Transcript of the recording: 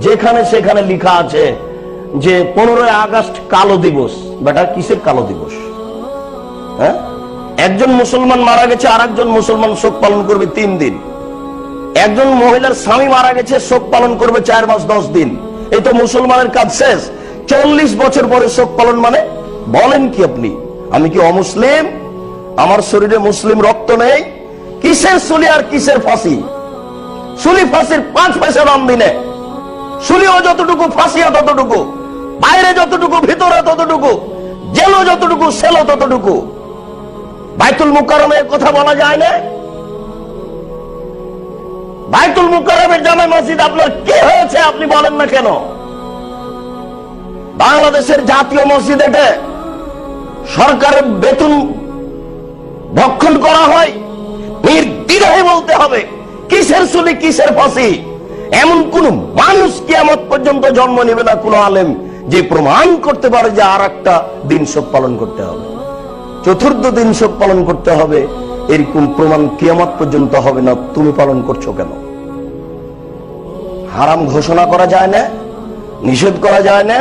যেখানে সেখানে লেখা আছে যে পনেরোই আগস্ট কালো দিবস। বেটা, কিসের কালো দিবস? হ্যাঁ? একজন মুসলমান মারা গেছে আর একজন মুসলমান শোক পালন করবে তিন দিন। একজন মহিলার স্বামী মারা গেছে, শোক পালন করবে চার মাস, দশ দিন। এই তো মুসলমানের কাজ শেষ। চল্লিশ বছর পরে শোক পালন মানে? বলেন কি আপনি? আমি কি অমুসলিম? আমার শরীরে মুসলিম রক্ত নেই? কিসের সুলি আর কিসের ফাঁসি? সুলি ফাঁসির পাঁচ পয়সা দাম দিনে। সুলিও যতটুকু, ফাঁসিও ততটুকু, বাইরে যতটুকু, ভিতরে ততটুকু, জেলও যতটুকু সেলো ততটুকু। বাইতুল মুকারমের কথা বলা যায় না? বাইতুল মুকারমের জামে মসজিদ আপনার কি হয়েছে আপনি বলেন না কেন? বাংলাদেশের জাতীয় মসজিদ এটা সরকারের বেতন ভক্ষণ করা হয় নির্দ্বিধায় বলতে হবে, কিসের চুলি কিসের ফাঁসি? এমন কোন মানুষ কিয়ামত পর্যন্ত জন্ম নেবে না কোন আলেম যে প্রমাণ করতে পারে যে আর একটা দিন শোক পালন করতে হবে। চতুর্থ দিন শোক পালন করতে হবে। এরকম প্রমাণ কিয়ামত পর্যন্ত হবে না। তুমি পালন করছ কেন? হারাম ঘোষণা করা যায় না, নিষেধ করা যায় না